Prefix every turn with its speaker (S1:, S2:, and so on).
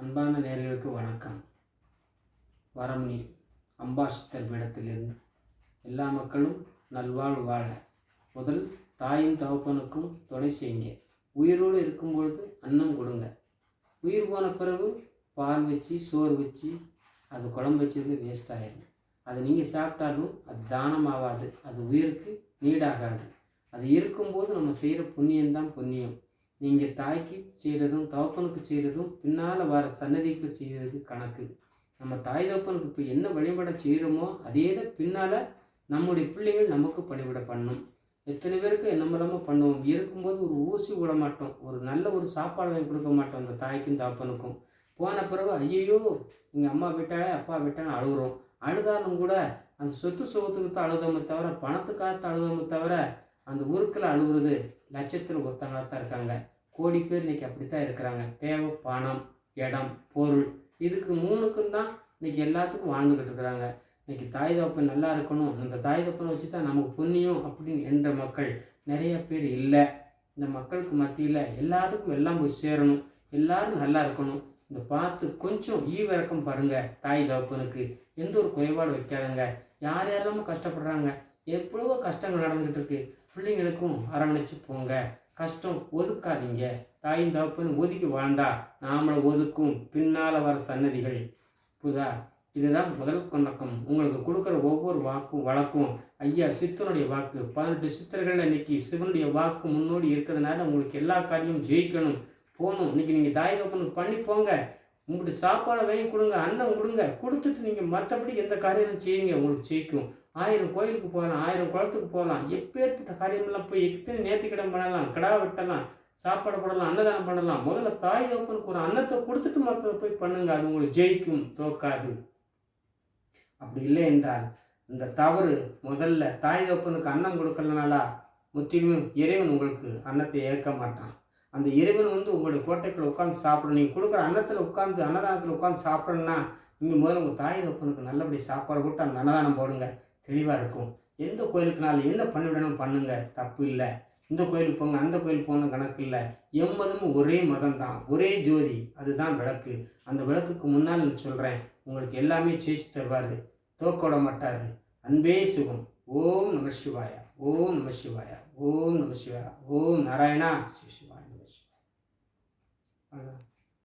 S1: அன்பான நேர்களுக்கு வணக்கம். வரமுனி அம்பாசித்தர் பீடத்திலிருந்து எல்லா மக்களும் நல்வாழ்வு வாழ. முதல் தாயும் தகப்பனுக்கும் துணை செய்யுங்க. உயிரோடு இருக்கும் பொழுது அன்னம் கொடுங்க. உயிர் போன பிறகு பால் வச்சு சோறு வச்சு அது குழம்பு வச்சது வேஸ்ட் ஆகிடும் அதை நீங்கள் சாப்பிட்டாலும் அது தானம் ஆகாது அது உயிருக்கு நீடாகாது. அது இருக்கும்போது நம்ம செய்கிற புண்ணியம்தான் புண்ணியம். நீங்கள் தாய்க்கு செய்கிறதும் தகப்பனுக்கு செய்கிறதும் பின்னால் வர சன்னதிக்கு செய்கிறது கணக்கு. நம்ம தாய் தகப்பனுக்கு இப்போ என்ன வழிபட செய்கிறோமோ அதே தான் பின்னால் நம்முடைய பிள்ளைகள் நமக்கு பணிவிட பண்ணும். எத்தனை பேருக்கு நம்மளாம பண்ணுவோம். இருக்கும்போது ஒரு ஊசி விட மாட்டோம். ஒரு நல்ல ஒரு சாப்பாடு வாங்கி கொடுக்க மாட்டோம் அந்த தாய்க்கும் தகப்பனுக்கும். போன பிறகு ஐயோ எங்கள் அம்மா விட்டாலே அப்பா விட்டாலும் அழுகுறோம். அழுதாலும் கூட அந்த சொத்து சுகத்துக்கு தான் அழுதோமே தவிர பணத்துக்காக அழுதோமே தவிர அந்த ஊருக்கில் அழுகுறது லட்சத்தில் ஒருத்தங்களாக தான் இருக்காங்க. கோடி பேர் இன்னைக்கு அப்படி தான் இருக்கிறாங்க. தேவை பணம் இடம் பொருள். இதுக்கு மூணுக்கும் தான் இன்னைக்கு எல்லாத்துக்கும் வாழ்ந்துக்கிட்டு இருக்கிறாங்க. இன்னைக்கு தாய் தகப்பன் நல்லா இருக்கணும். அந்த தாய் தப்பனை வச்சு தான் நமக்கு புண்ணியம் அப்படின்னு என்ற மக்கள் நிறைய பேர் இல்லை. இந்த மக்களுக்கு மத்தியில் எல்லாருக்கும் எல்லாம் போய் சேரணும். எல்லாரும் நல்லா இருக்கணும். இந்த பார்த்து கொஞ்சம் ஈவிறக்கம் பாருங்க தாய் தகப்பனுக்கு. எந்த ஒரு குறைபாடு வைக்காதங்க. யார் யாரெல்லாமோ கஷ்டப்படுறாங்க. எவ்வளவோ கஷ்டங்கள் நடந்துக்கிட்டு இருக்கு. பிள்ளைங்களுக்கும் அரவணைச்சு போங்க. கஷ்டம் ஒதுக்காதீங்க. தாயும் தகப்பன் ஒதுக்கி வாழ்ந்தா நாமளை ஒதுக்கும். பின்னால் வர சன்னதிகள். புதா இதுதான் முதல் கொண்டக்கம் உங்களுக்கு கொடுக்குற ஒவ்வொரு வாக்கும் வழக்கும் ஐயா சித்தனுடைய வாக்கு பதினெட்டு சித்தர்கள் இன்னைக்கு சிவனுடைய வாக்கு முன்னோடி இருக்கிறதுனால உங்களுக்கு எல்லா காரியமும் ஜெயிக்கணும். போகணும் இன்னைக்கு நீங்கள் தாய் தகப்பனுக்கு பண்ணி போங்க. உங்களுக்கு சாப்பாடை வாங்கி கொடுங்க அன்னம் கொடுங்க. கொடுத்துட்டு நீங்கள் மற்றபடி எந்த காரியமும் செய்யுங்க உங்களுக்கு ஜெயிக்கும். ஆயிரம் கோயிலுக்கு போகலாம் ஆயிரம் குளத்துக்கு போகலாம். எப்பேற்பட்ட காரியமெல்லாம் போய் எத்தனை நேர்த்திக்கிடம் பண்ணலாம் கிடா வெட்டலாம் சாப்பாடு போடலாம் அன்னதானம் பண்ணலாம். முதல்ல தாய் தகப்பனுக்கு ஒரு அன்னத்தை கொடுத்துட்டு மற்றதை போய் பண்ணுங்க. அது உங்களுக்கு ஜெயிக்கும் தோக்காது. அப்படி இல்லை என்றால் இந்த தவறு முதல்ல தாய் தகப்பனுக்கு அன்னம் கொடுக்கலனாலா முற்றிலும் இறைவன் உங்களுக்கு அன்னத்தை ஏற்க மாட்டான். அந்த இறைவன் வந்து உங்களுடைய கோட்டைக்குள்ள உட்காந்து சாப்பிடணும் நீங்கள் கொடுக்குற அன்னத்தில் உட்காந்து அன்னதானத்தில் உட்காந்து சாப்பிடணும்னா நீங்கள் முதல்ல உங்கள் தாய் தகப்பனுக்கு நல்லபடி சாப்பாடு போட்டு அந்த அன்னதானம் போடுங்க. தெளிவாக இருக்கும். எந்த கோயிலுக்குனாலும் என்ன பண்ணிவிடணும் பண்ணுங்க. தப்பு இல்லை. இந்த கோயிலுக்கு போங்க அந்த கோயிலுக்கு போகணும் கணக்கு இல்லை. எம்மதமும் ஒரே மதம் தான் ஒரே ஜோதி. அதுதான் விளக்கு. அந்த விளக்குக்கு முன்னால் நான் சொல்கிறேன் உங்களுக்கு எல்லாமே ஜெயிச்சு தருவார். தோக்க விட மாட்டார். அன்பே சுகம். ஓம் நம சிவாயா. ஓம் நம சிவாயா. ஓம் நம சிவாயா. ஓம் நாராயணா. சிவாய் நம சிவாய.